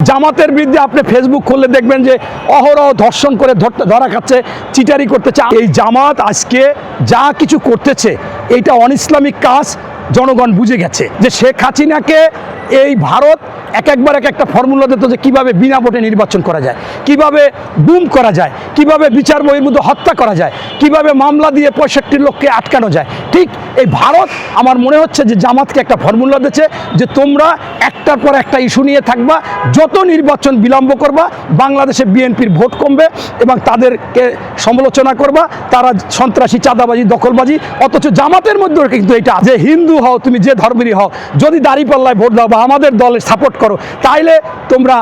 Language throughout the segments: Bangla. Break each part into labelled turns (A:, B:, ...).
A: জামাতের বিরুদ্ধে আপনি ফেসবুক খুললে দেখবেন যে অহরহ ধর্ষণ করে ধরা খাচ্ছে, চিটারি করতেছে। এই জামাত আজকে যা কিছু করতেছে এইটা অনইসলামিক কাজ, জনগণ বুঝে গেছে যে শেখ হাসিনাকে এই ভারত এক একবার এক একটা ফর্মুলা দিত যে কীভাবে বিনা ভোটে নির্বাচন করা যায়, কীভাবে গুম করা যায়, কীভাবে বিচার বহির্ভূত হত্যা করা যায়, কীভাবে মামলা দিয়ে পঁয়ষট্টি লোককে আটকানো যায়। ঠিক এই ভারত আমার মনে হচ্ছে যে জামাতকে একটা ফর্মুলা দিচ্ছে যে তোমরা একটার পর একটা ইস্যু নিয়ে থাকবা, যত নির্বাচন বিলম্ব করবা, বাংলাদেশে বিএনপির ভোট কমবে এবং তাদেরকে সমালোচনা করবা, তারা সন্ত্রাসী, চাঁদাবাজি, দখলবাজি, অথচ জামাতের মধ্যে কিন্তু এটা যে হিন্দু হও, তুমি যে ধর্মেরই হও, যদি দাঁড়িপাল্লায় ভোট দাও আমাদের দলে সাপোর্ট করো। তাইলে তোমরা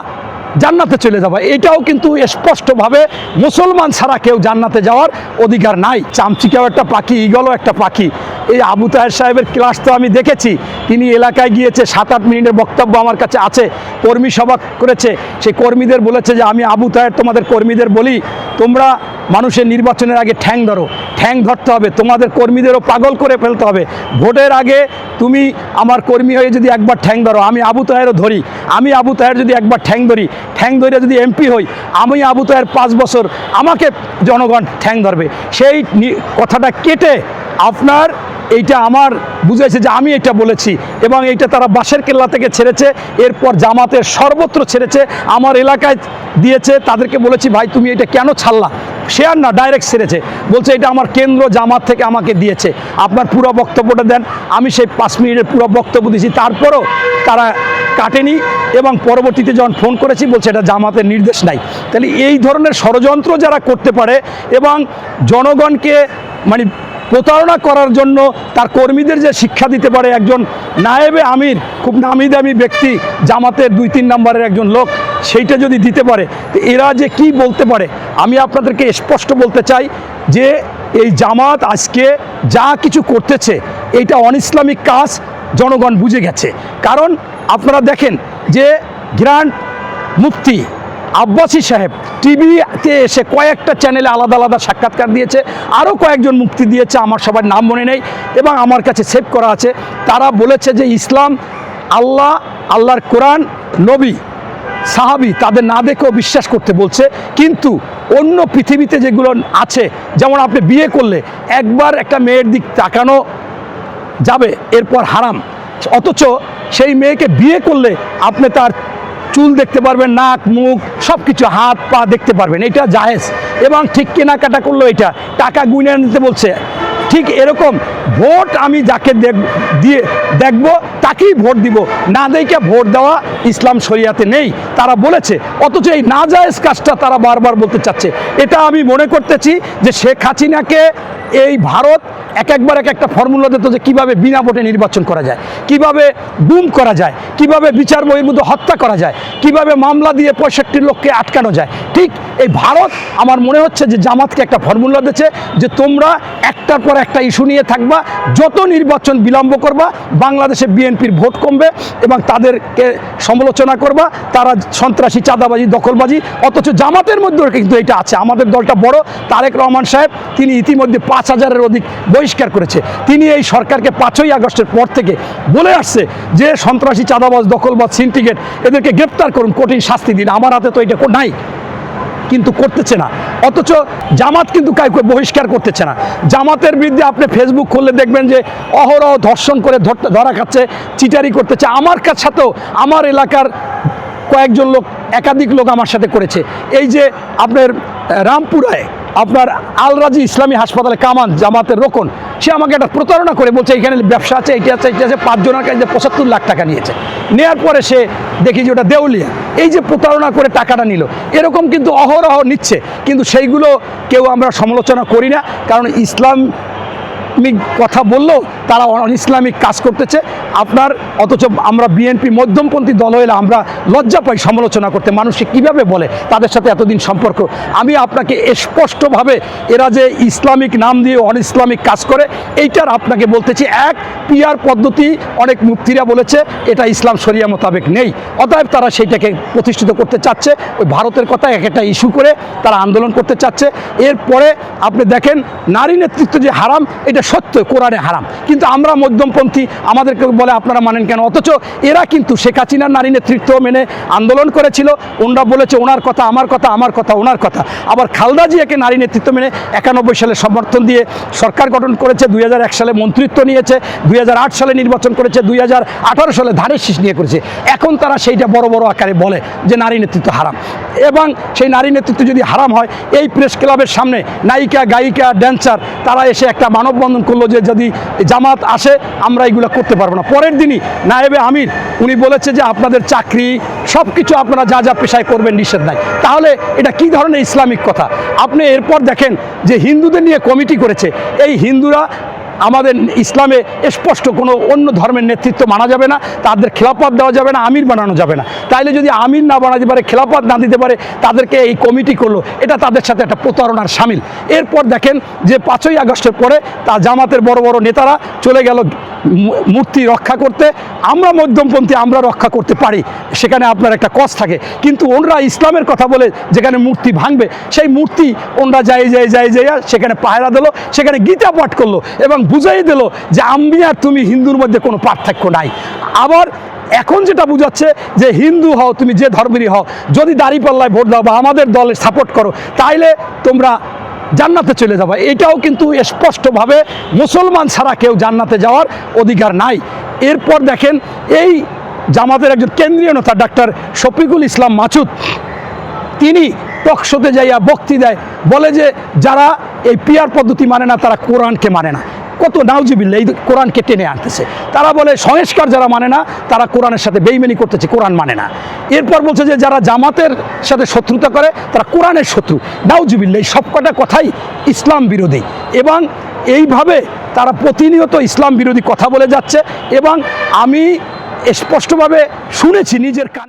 A: জান্নাতে চলে যাবে। এটাও কিন্তু স্পষ্টভাবে মুসলমান ছাড়া কেউ জান্নাতে যাওয়ার অধিকার নাই। চামচিকাও একটা পাখি ইগলও একটা পাখি। এই আবু তাহের সাহেবের ক্লাস তো আমি দেখেছি। তিনি এলাকায় গিয়েছে সাত আট মিনিটের বক্তব্য আমার কাছে আছে। কর্মী সভা করেছে। সেই কর্মীদের বলেছে যে, আমি আবু তাহের তোমাদের কর্মীদের বলি, তোমরা মানুষের নির্বাচনের আগে ঠ্যাং ধরো। ঠ্যাং ধরতে হবে। তোমাদের কর্মীদেরও পাগল করে ফেলতে হবে। ভোটের আগে তুমি আমার কর্মী হয়ে যদি একবার ঠ্যাং ধরো, আমি আবু তাহেরও ধরি। আমি আবু তাহের যদি একবার ঠ্যাং ধরি ঠ্যাং ধরে যদি এমপি হই, আমি আবু আর পাঁচ বছর আমাকে জনগণ ঠ্যাং ধরবে। সেই কথাটা কেটে আপনার এইটা আমার বুঝেছে যে আমি এটা বলেছি এবং এইটা তারা বাঁশের কেল্লা থেকে ছেড়েছে, এরপর জামাতের সর্বত্র ছেড়েছে, আমার এলাকায় দিয়েছে, তাদেরকে বলেছি, ভাই, তুমি এটা কেন ছাড়লা? শেয়ার না ডাইরেক্ট ছেড়েছে। বলছে, এটা আমার কেন্দ্র জামাত থেকে আমাকে দিয়েছে। আপনার পুরো বক্তব্যটা দেন, আমি সেই পাঁচ মিনিটের পুরো বক্তব্য দিয়েছি তারপরও তারা কাটেনি এবং পরবর্তীতে যখন ফোন করেছি, বলছে, এটা জামাতের নির্দেশ নাই। তাহলে এই ধরনের ষড়যন্ত্র যারা করতে পারে এবং জনগণকে মানে প্রতারণা করার জন্য তার কর্মীদের যে শিক্ষা দিতে পারে একজন নায়েবে আমির, খুব নামি দামি ব্যক্তি, জামাতের দুই তিন নম্বরের একজন লোক, সেইটা যদি দিতে পারে এরা যে কি বলতে পারে? আমি আপনাদেরকে স্পষ্ট বলতে চাই যে এই জামাত আজকে যা কিছু করতেছে, এইটা অনইসলামিক কাজ, জনগণ বুঝে গেছে। কারণ আপনারা দেখেন যে গ্র্যান্ড মুফতি আব্বাসী সাহেব টিভিতে এসে কয়েকটা চ্যানেলে আলাদা আলাদা সাক্ষাৎকার দিয়েছে আরও কয়েকজন মুক্তি দিয়েছে, আমার সবার নাম মনে নেই, এবং আমার কাছে সেভ করা আছে। তারা বলেছে যে ইসলাম আল্লাহ, আল্লাহর কোরআন, নবী, সাহাবি, তাদের না দেখেও বিশ্বাস করতে বলছে, কিন্তু অন্য পৃথিবীতে যেগুলো আছে, যেমন আপনি বিয়ে করলে একবার একটা মেয়ের দিক তাকানো যাবে, এরপর হারাম। অথচ সেই মেয়েকে বিয়ে করলে আপনি তার চুল দেখতে পারবেন, নাক, মুখ সব কিছু হাত, পা দেখতে পারবেন। এটা জাহেজ এবং ঠিক কেনাকাটা করল এটা। টাকা গুনে নিতে বলছে। ঠিক এরকম ভোট আমি যাকে দেখ দিয়ে দেখব, তাকেই ভোট দিব। না দেখে ভোট দেওয়া ইসলাম শরিয়াতে নেই। তারা বলেছে, অথচ এই না জায়েজ কাজটা তারা বারবার বলতে চাচ্ছে। এটা আমি মনে করতেছি যে শেখ হাসিনাকে এই ভারত এক একবার এক একটা ফর্মুলা দিত যে কীভাবে বিনা ভোটে নির্বাচন করা যায়, কীভাবে গুম করা যায়, কীভাবে বিচার বহির্ভূত হত্যা করা যায়, কীভাবে মামলা দিয়ে পঁয়ষট্টি লোককে আটকানো যায়। ঠিক এই ভারত আমার মনে হচ্ছে যে জামাতকে একটা ফর্মুলা দিচ্ছে যে তোমরা একটার পর একটা ইস্যু নিয়ে থাকবা, যত নির্বাচন বিলম্ব করবা, বাংলাদেশে বিএনপির ভোট কমবে এবং তাদেরকে সমালোচনা করবা, তারা সন্ত্রাসী, চাঁদাবাজি, দখলবাজি, অথচ জামাতের মধ্যেও কিন্তু এটা আছে। আমাদের দলটা বড়, তারেক রহমান সাহেব, তিনি ইতিমধ্যে পাঁচ হাজারের অধিক বহিষ্কার করেছে। তিনি এই সরকারকে পাঁচই আগস্টের পর থেকে বলে আসছে যে, সন্ত্রাসী, চাঁদাবাজ, দখলবাজ সিন্ডিকেট এদেরকে গ্রেপ্তার করুন, কঠিন শাস্তি দিন। আমার হাতে তো এটা নাই। কিন্তু করতেছে না। অথচ জামাত কিন্তু কাউকে বহিষ্কার করতেছে না। জামাতের বিরুদ্ধে আপনি ফেসবুক খুললে দেখবেন যে অহরহ ধর্ষণ করে ধরা খাচ্ছে, চিটারি করতেছে। আমার কাছ সাথেও আমার এলাকার কয়েকজন লোক, একাধিক লোক আমার সাথে করেছে। এই যে আপনার রামপুরায় আপনার আলরাজি ইসলামী হাসপাতালে কামান জামাতের রোকন, সে আমাকে একটা প্রতারণা করে বলছে, এখানে ব্যবসা আছে, এটি আছে এটি আছে, পাঁচজনের কাছে পঁচাত্তর লাখ টাকা নিয়েছে। নেওয়ার পরে সে দেখি যে ওটা দেউলিয়া। এই যে প্রতারণা করে টাকাটা নিল, এরকম কিন্তু অহরহ নিচ্ছে। কিন্তু সেইগুলো কেউ আমরা সমালোচনা করি না, কারণ ইসলাম কথা বললেও তারা অন ইসলামিক কাজ করতেছে। আপনার অথচ আমরা বিএনপি মধ্যমপন্থী দল হলে আমরা লজ্জা পাই সমালোচনা করতে। মানুষকে কীভাবে বলে তাদের সাথে এতদিন সম্পর্ক? আমি আপনাকে স্পষ্টভাবে এরা যে ইসলামিক নাম দিয়ে অন ইসলামিক কাজ করে, এইটার আপনাকে বলতেছি। এক পিয়ার পদ্ধতি অনেক মুক্তিরা বলেছে, এটা ইসলাম শরিয়া মোতাবেক নেই। অতএব তারা সেইটাকে প্রতিষ্ঠিত করতে চাচ্ছে। ওই ভারতের কথা এক একটা ইস্যু করে তারা আন্দোলন করতে চাচ্ছে। এরপরে আপনি দেখেন, নারী নেতৃত্ব যে হারাম, এটা সত্য, কোরআনে হারাম। কিন্তু আমরা মধ্যমপন্থী, আমাদেরকে বলে আপনারা মানেন কেন? অথচ এরা কিন্তু শেখ হাসিনার নারী নেতৃত্ব মেনে আন্দোলন করেছিল। ওনরা বলেছে, ওনার কথা, আমার কথা আমার কথা, ওনার কথা। আবার খালদা জিয়াকে নারী নেতৃত্ব মেনে একানব্বই সালে সমর্থন দিয়ে সরকার গঠন করেছে, দুই হাজার এক সালে মন্ত্রিত্ব নিয়েছে, দুই হাজার আট সালে নির্বাচন করেছে, দুই হাজার আঠারো সালে ধানের শীষ নিয়ে করেছে। এখন তারা সেইটা বড় বড় আকারে বলে যে নারী নেতৃত্ব হারাম। এবং সেই নারী নেতৃত্ব যদি হারাম হয়, এই প্রেস ক্লাবের সামনে নায়িকা, গায়িকা ড্যান্সার তারা এসে একটা মানববন্ধন করল যে যদি জামাত আসে, আমরা এগুলো করতে পারব না। পরের দিনই নায়েবে আমির, উনি বলেছে যে আপনাদের চাকরি সব কিছু আপনারা যা যা পেশায় করবেন নিষেধ নাই। তাহলে এটা কি ধরনের ইসলামিক কথা? আপনি এরপর দেখেন যে হিন্দুদের নিয়ে কমিটি করেছে। এই হিন্দুরা আমাদের ইসলামে স্পষ্ট কোনো অন্য ধর্মের নেতৃত্ব মানা যাবে না, তাদের খেলাপাত দেওয়া যাবে না, আমির বানানো যাবে না। তাইলে যদি আমির না বানাতে পারে খেলাপাত না দিতে পারে, তাদেরকে এই কমিটি করল, এটা তাদের সাথে একটা প্রতারণার সামিল। এরপর দেখেন যে পাঁচই আগস্টের পরে তা জামাতের বড় বড় নেতারা চলে গেল মূর্তি রক্ষা করতে, আমরা মধ্যমপন্থী, আমরা রক্ষা করতে পারি। সেখানে আপনার একটা কস থাকে। কিন্তু ওনরা ইসলামের কথা বলে যেখানে মূর্তি ভাঙবে, সেই মূর্তি ওনরা যাই যাই যাই যাই, সেখানে পায়রা দিল, সেখানে গীতা পাঠ করল এবং বুঝাই দিল যে আমি আর তুমি হিন্দুর মধ্যে কোনো পার্থক্য নাই। আবার এখন যেটা বুঝাচ্ছে যে হিন্দু হও, তুমি যে ধর্মেরই হও, যদি দাঁড়িপাল্লায় ভোট দাও বা আমাদের দলে সাপোর্ট করো, তাইলে তোমরা জান্নাতে চলে যাবে। এটাও কিন্তু স্পষ্টভাবে মুসলমান ছাড়া কেউ জান্নাতে যাওয়ার অধিকার নাই। এরপর দেখেন, এই জামাতের একজন কেন্দ্রীয় নেতা ডাক্তার শফিকুল ইসলাম মাছুদ তিনি টকশোতে যাইয়া বক্তি দেয় বলে যে, যারা এই পিয়ার পদ্ধতি মানে না, তারা কোরআনকে মানে না। কত নাউজিবিল্লা এই কোরআনকে টেনে আনতেছে। তারা বলে, সংস্কার যারা মানে না, তারা কোরআনের সাথে বেইমেনি করতেছে, কোরআন মানে না। এরপর বলছে যে, যারা জামাতের সাথে শত্রুতা করে, তারা কোরআনের শত্রু। নাউজিবিল্লা এই সবকটা কথাই ইসলাম বিরোধী এবং এইভাবে তারা প্রতিনিয়ত ইসলাম বিরোধী কথা বলে যাচ্ছে এবং আমি স্পষ্টভাবে শুনেছি নিজের কানে